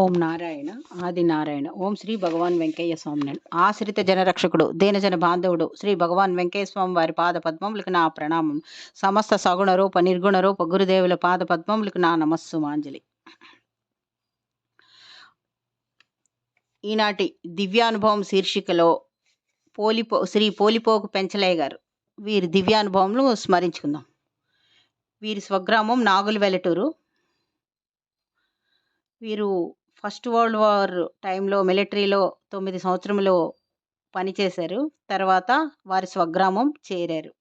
ఓం నారాయణ ఆది నారాయణ ఓం శ్రీ భగవాన్ వెంకయ్య స్వామి ఆశ్రిత జనరక్షకుడు దీనజన బాంధవుడు శ్రీ భగవాన్ వెంకయ్య స్వామి వారి పాద పద్మములకు నా ప్రణామం. సమస్త సగుణ రూప నిర్గుణ రూప గురుదేవుల పాద పద్మములకు నా నమస్సు మాంజలి. ఈనాటి దివ్యానుభవం శీర్షికలో పోలిపో శ్రీ పోలిపోకు పెంచలయ్య గారు వీరి దివ్యానుభవంను స్మరించుకుందాం. వీరి స్వగ్రామం నాగులు వెలటూరు వీరు ఫస్ట్ వరల్డ్ వార్ టైంలో మిలిటరీలో తొమ్మిది సంవత్సరములు పనిచేశారు. తర్వాత వారి స్వగ్రామం చేరారు.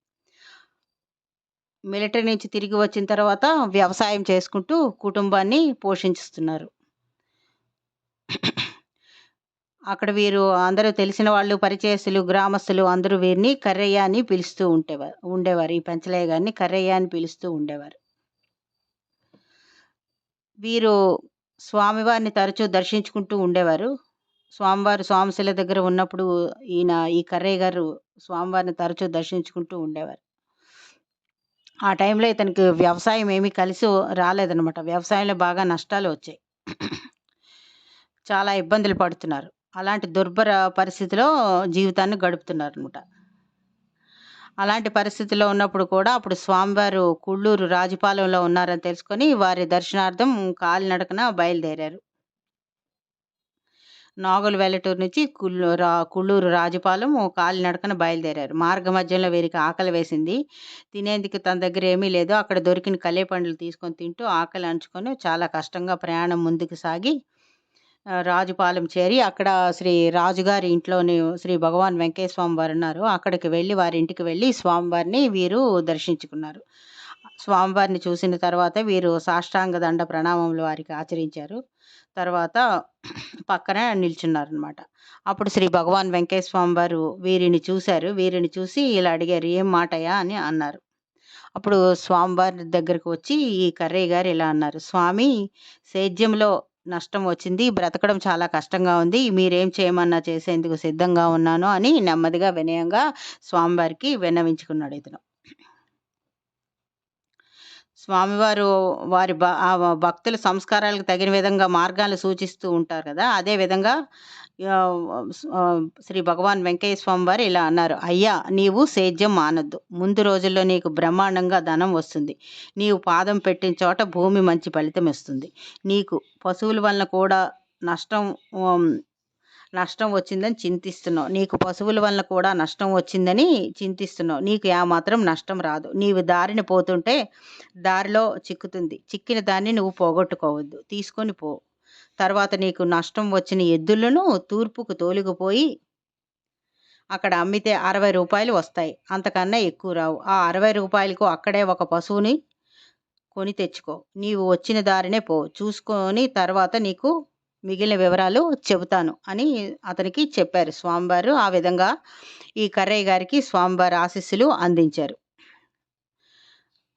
మిలిటరీ నుంచి తిరిగి వచ్చిన తర్వాత వ్యవసాయం చేసుకుంటూ కుటుంబాన్ని పోషించుతున్నారు. అక్కడ వీరు అందరూ తెలిసిన వాళ్ళు పరిచయస్తులు గ్రామస్తులు అందరూ వీరిని కర్రయ్య అని పిలుస్తూ ఉండేవారు ఉండేవారు. ఈ పెంచలయ్య గారిని కర్రయ్య అని పిలుస్తూ ఉండేవారు. వీరు స్వామివారిని తరచూ దర్శించుకుంటూ ఉండేవారు. స్వామివారు స్వామిశిల దగ్గర ఉన్నప్పుడు ఈయన ఈ కర్రయ్య గారు స్వామివారిని తరచూ దర్శించుకుంటూ ఉండేవారు. ఆ టైంలో ఇతనికి వ్యవసాయం ఏమీ కలిసి రాలేదనమాట వ్యవసాయంలో బాగా నష్టాలు వచ్చాయి. చాలా ఇబ్బందులు పడుతున్నారు. అలాంటి దుర్భర పరిస్థితిలో జీవితాన్ని గడుపుతున్నారు అనమాట అలాంటి పరిస్థితిలో ఉన్నప్పుడు కూడా అప్పుడు స్వామివారు కుళ్ళూరు రాజపాలెంలో ఉన్నారని తెలుసుకొని వారి దర్శనార్థం కాలినడకన బయలుదేరారు. నాగులు వెల్లటూరు నుంచి కుళ్ళు రా కుళ్ళూరు రాజపాలెం కాలినడకన బయలుదేరారు. మార్గ మధ్యంలో వీరికి ఆకలి వేసింది. తినేందుకు తన దగ్గర ఏమీ లేదు. అక్కడ దొరికిన కలే పండ్లు తీసుకొని తింటూ ఆకలి అంచుకొని చాలా కష్టంగా ప్రయాణం ముందుకు సాగి రాజుపాలెం చేరి అక్కడ శ్రీ రాజుగారి ఇంట్లోని శ్రీ భగవాన్ వెంకటేశ్వర స్వామి వారు ఉన్నారు. అక్కడికి వెళ్ళి వారి ఇంటికి వెళ్ళి స్వామివారిని వీరు దర్శించుకున్నారు. స్వామివారిని చూసిన తర్వాత వీరు సాష్టాంగ దండ ప్రణామములు వారికి ఆచరించారు. తర్వాత పక్కనే నిల్చున్నారు అనమాట అప్పుడు శ్రీ భగవాన్ వెంకటేశ్వర స్వామి వారు వీరిని చూశారు. వీరిని చూసి ఇలా అడిగారు ఏం మాటయా అని అన్నారు. అప్పుడు స్వామివారి దగ్గరకు వచ్చి ఈ కర్రయ్య గారు ఇలా అన్నారు స్వామి సేద్యంలో నష్టం వచ్చింది బ్రతకడం చాలా కష్టంగా ఉంది మీరేం చేయమన్నా చేసేందుకు సిద్ధంగా ఉన్నాను అని నెమ్మదిగా వినయంగా స్వామివారికి విన్నవించుకున్నాడు ఇతను. స్వామివారు వారి భ భక్తుల సంస్కారాలకు తగిన విధంగా మార్గాలు సూచిస్తూ ఉంటారు కదా అదే విధంగా శ్రీ భగవాన్ వెంకయ్య స్వామి వారు ఇలా అన్నారు అయ్యా నీవు సేద్యం మానద్దు. ముందు రోజుల్లో నీకు బ్రహ్మాండంగా ధనం వస్తుంది. నీవు పాదం పెట్టిన చోట భూమి మంచి ఫలితం ఇస్తుంది. నీకు పశువుల వలన కూడా నష్టం నష్టం వచ్చిందని చింతిస్తున్నావు. నీకు పశువుల వలన కూడా నష్టం వచ్చిందని చింతిస్తున్నావు. నీకు ఏమాత్రం నష్టం రాదు. నీవు దారిని పోతుంటే దారిలో చిక్కుతుంది. చిక్కిన దాన్ని నువ్వు పోగొట్టుకోవద్దు. తీసుకొని పో. తర్వాత నీకు నష్టం వచ్చిన ఎద్దులను తూర్పుకు తోలుకుపోయి అక్కడ అమ్మితే అరవై రూపాయలు వస్తాయి. అంతకన్నా ఎక్కువ రావు. ఆ అరవై రూపాయలకు అక్కడే ఒక పశువుని కొని తెచ్చుకో. నీవు వచ్చిన దారినే పో. చూసుకొని తర్వాత నీకు మిగిలిన వివరాలు చెబుతాను అని అతనికి చెప్పారు. స్వామివారు ఆ విధంగా ఈ కర్రయ్య గారికి స్వామివారి ఆశీస్సులు అందించారు.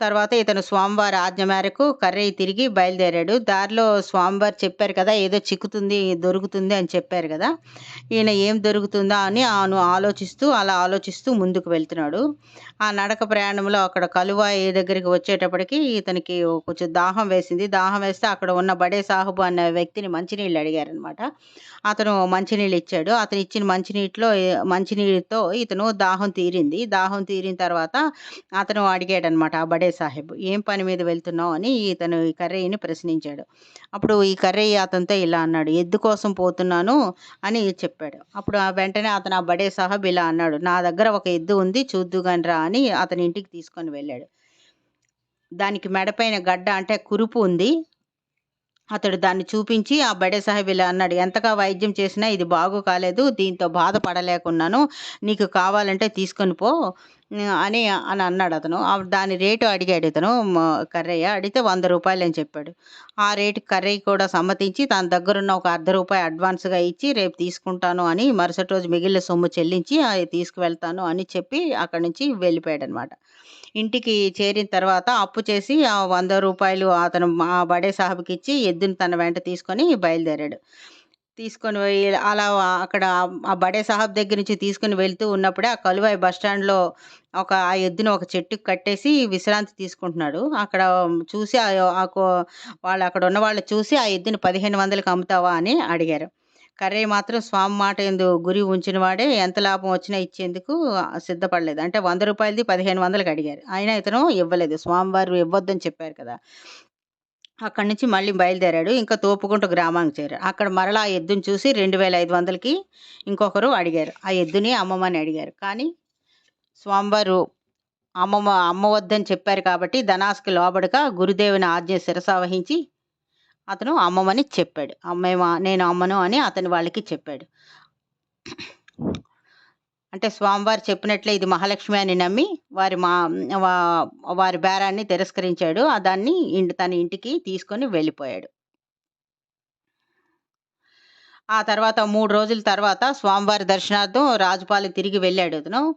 తర్వాత ఇతను స్వామివారి ఆజ్ఞ మేరకు కర్రీ తిరిగి బయలుదేరాడు. దారిలో స్వామివారు చెప్పారు కదా ఏదో చిక్కుతుంది దొరుకుతుంది అని చెప్పారు కదా. ఈయన ఏం దొరుకుతుందా అని ఆను ఆలోచిస్తూ అలా ఆలోచిస్తూ ముందుకు వెళ్తున్నాడు. ఆ నడక ప్రయాణంలో అక్కడ కలువాయి దగ్గరికి వచ్చేటప్పటికి ఇతనికి కొంచెం దాహం వేసింది. దాహం వేస్తే అక్కడ ఉన్న బడే సాహుబు అనే వ్యక్తిని మంచినీళ్ళు అడిగారనమాట అతను మంచినీళ్ళు ఇచ్చాడు. అతను ఇచ్చిన మంచినీటిలో మంచినీళ్ళతో ఇతను దాహం తీరింది. దాహం తీరిన తర్వాత అతను అడిగాడనమాట ఆ బడే సాహెబ్ ఏం పని మీద వెళ్తున్నావు? అని ఇతను ఈ కర్రయ్యని ప్రశ్నించాడు. అప్పుడు ఈ కర్రయ్య అతనితో ఇలా అన్నాడు ఎద్దు కోసం పోతున్నాను? అని చెప్పాడు. అప్పుడు వెంటనే అతను ఆ బడే సాహెబ్ ఇలా అన్నాడు నా దగ్గర ఒక ఎద్దు ఉంది చూద్దుగాని రా అని అతని ఇంటికి తీసుకొని వెళ్ళాడు. దానికి మెడపైన గడ్డ అంటే కురుపు ఉంది. అతడు దాన్ని చూపించి ఆ బడే సాహెబ్ ఇలా అన్నాడు ఎంతగా వైద్యం చేసినా ఇది బాగు కాలేదు దీంతో బాధపడలేకున్నాను నీకు కావాలంటే తీసుకొని పో అని అని అన్నాడు అతను. దాని రేటు అడిగాడు ఇతను కర్రయ్య. అడిగితే వంద రూపాయలు అని చెప్పాడు. ఆ రేటు కర్రయ్య కూడా సమ్మతించి తన దగ్గరున్న ఒక అర్ధ రూపాయి అడ్వాన్స్గా ఇచ్చి రేపు తీసుకుంటాను అని మరుసటి రోజు మిగిలిన సొమ్ము చెల్లించి తీసుకువెళ్తాను అని చెప్పి అక్కడి నుంచి వెళ్ళిపోయాడు అనమాట ఇంటికి చేరిన తర్వాత అప్పు చేసి ఆ వంద రూపాయలు అతను ఆ బడే సాహబ్కి ఇచ్చి ఎద్దుని తన వెంట తీసుకొని బయలుదేరాడు. తీసుకొని పోయి అలా అక్కడ ఆ బడే సాహబ్ దగ్గర నుంచి తీసుకుని వెళ్తూ ఉన్నప్పుడే ఆ కలువాయి బస్ స్టాండ్లో ఒక ఆ ఎద్దును ఒక చెట్టుకి కట్టేసి విశ్రాంతి తీసుకుంటున్నాడు. అక్కడ చూసి ఆ- కో- వాళ్ళు అక్కడ ఉన్న వాళ్ళు చూసి ఆ ఎద్దుని పదిహేను వందలకు అమ్ముతావా అని అడిగారు. కర్రయ్య మాత్రం స్వామి మాట ఎందు గురి ఉంచిన వాడే ఎంత లాభం వచ్చినా ఇచ్చేందుకు సిద్ధపడలేదు. అంటే వంద రూపాయలది పదిహేను వందలకు అడిగారు. అయినా ఇతను ఇవ్వలేదు. స్వామివారు ఇవ్వద్దని చెప్పారు కదా. అక్కడి నుంచి మళ్ళీ బయలుదేరాడు. ఇంకా తోపుకుంట గ్రామానికి చేరాడు. అక్కడ మరలా ఆ ఎద్దుని చూసి రెండు వేల ఐదు వందలకి ఇంకొకరు అడిగారు. ఆ ఎద్దుని అమ్మమని అడిగారు. కానీ స్వామివారు అమ్మమ్మ అమ్మవద్దని చెప్పారు కాబట్టి ధనాస్కి లోబడక గురుదేవుని ఆజ్ఞ శిరస వహించి అతను అమ్మమని చెప్పాడు. అమ్మేమా నేను అమ్మను అని అతని వాళ్ళకి చెప్పాడు. అంటే స్వామివారు చెప్పినట్లే ఇది మహాలక్ష్మి అని నమ్మి వారి మా వారి బేరాన్ని తిరస్కరించాడు. దాన్ని ఇంటి తన ఇంటికి తీసుకొని వెళ్ళిపోయాడు. ఆ తర్వాత మూడు రోజుల తర్వాత స్వామివారి దర్శనార్థం రాజుపాలి తిరిగి వెళ్ళాడు అతను.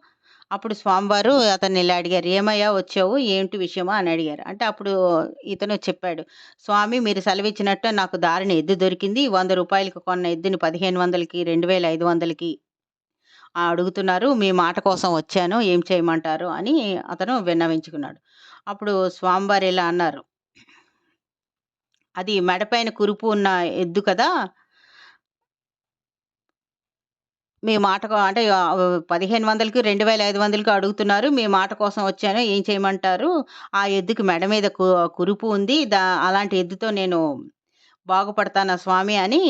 అప్పుడు స్వామివారు అతన్ని ఇలా అడిగారు ఏమయ్యా వచ్చావు? ఏంటి విషయమా? అని అడిగారు. అంటే అప్పుడు ఇతను చెప్పాడు స్వామి మీరు సెలవిచ్చినట్టు నాకు దారిని ఎద్దు దొరికింది. వంద రూపాయలకి కొన్న ఎద్దుని పదిహేను వందలకి రెండు వేల ఐదు వందలకి అడుగుతున్నారు మీ మాట కోసం వచ్చాను ఏం చేయమంటారు? అని అతను విన్నవించుకున్నాడు. అప్పుడు స్వామివారు ఇలా అన్నారు అది మెడపైన కురుపు ఉన్న ఎద్దు కదా మీ మాట అంటే పదిహేను వందలకి రెండు వేల ఐదు వందలకి అడుగుతున్నారు మీ మాట కోసం వచ్చాను ఏం చేయమంటారు? ఆ ఎద్దుకి మెడ మీద కు- కురుపు ఉంది దా అలాంటి ఎద్దుతో నేను బాగుపడతానా స్వామి? అని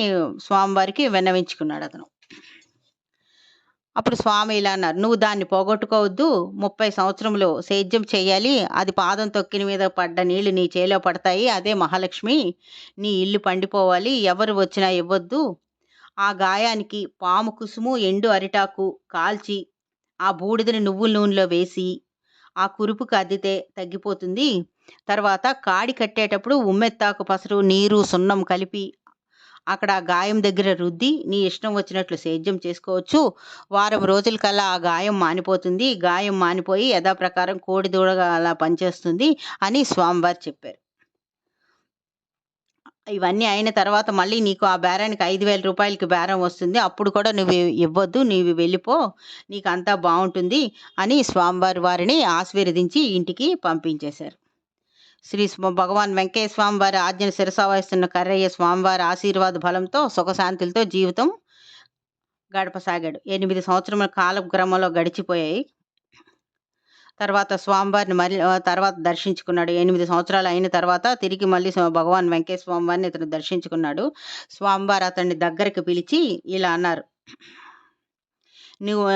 స్వామివారికి విన్నవించుకున్నాడు అతను. అప్పుడు స్వామి ఇలా అన్నారు నువ్వు దాన్ని పోగొట్టుకోవద్దు ముప్పై సంవత్సరంలో సేద్యం చేయాలి అది పాదం తొక్కిన మీద పడ్డ నీళ్ళు నీ చేలో పడతాయి అదే మహాలక్ష్మి నీ ఇల్లు పండిపోవాలి ఎవరు వచ్చినా ఇవ్వద్దు. ఆ గాయానికి పాము కుసుము ఎండు అరిటాకు కాల్చి ఆ బూడిదని నువ్వుల నూనెలో వేసి ఆ కురుపుకు అద్దితే తగ్గిపోతుంది. తర్వాత కాడి కట్టేటప్పుడు ఉమ్మెత్తాకు పసరు నీరు సున్నం కలిపి అక్కడ ఆ గాయం దగ్గర రుద్ది నీ ఇష్టం వచ్చినట్లు సేద్యం చేసుకోవచ్చు. వారం రోజులకల్లా ఆ గాయం మానిపోతుంది. గాయం మానిపోయి యథాప్రకారం కోడి దూడగా అలా పనిచేస్తుంది అని స్వామివారు చెప్పారు. ఇవన్నీ అయిన తర్వాత మళ్ళీ నీకు ఆ బేరానికి ఐదు వేల రూపాయలకి బేరం వస్తుంది. అప్పుడు కూడా నువ్వు ఇవ్వద్దు నీవు వెళ్ళిపో నీకు అంతా బాగుంటుంది అని స్వామివారి వారిని ఆశీర్వదించి ఇంటికి పంపించేశారు. శ్రీ భగవాన్ వెంకయ్య స్వామి వారి ఆజ్ఞను శిరసావహిస్తున్న కర్రయ్య స్వామివారి ఆశీర్వాద బలంతో సుఖశాంతులతో జీవితం గడపసాగాడు. ఎనిమిది సంవత్సరముల కాలక్రమంలో గడిచిపోయాయి. తర్వాత స్వామివారిని మళ్ళీ తర్వాత దర్శించుకున్నాడు. ఎనిమిది సంవత్సరాలు అయిన తర్వాత తిరిగి మళ్ళీ భగవాన్ వెంకయ్య స్వామివారిని ఇతను దర్శించుకున్నాడు. స్వామివారు అతన్ని దగ్గరికి పిలిచి ఇలా అన్నారు. నువ్వు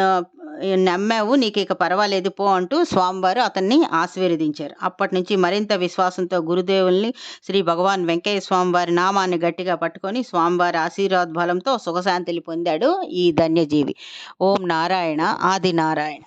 నమ్మావు నీకు ఇక పర్వాలేదు పో అంటూ స్వామివారు అతన్ని ఆశీర్వదించారు. అప్పటి నుంచి మరింత విశ్వాసంతో గురుదేవుల్ని శ్రీ భగవాన్ వెంకయ్య స్వామివారి నామాన్ని గట్టిగా పట్టుకొని స్వామివారి ఆశీర్వాద బలంతో సుఖశాంతిని పొందాడు ఈ ధన్యజీవి. ఓం నారాయణ ఆది నారాయణ.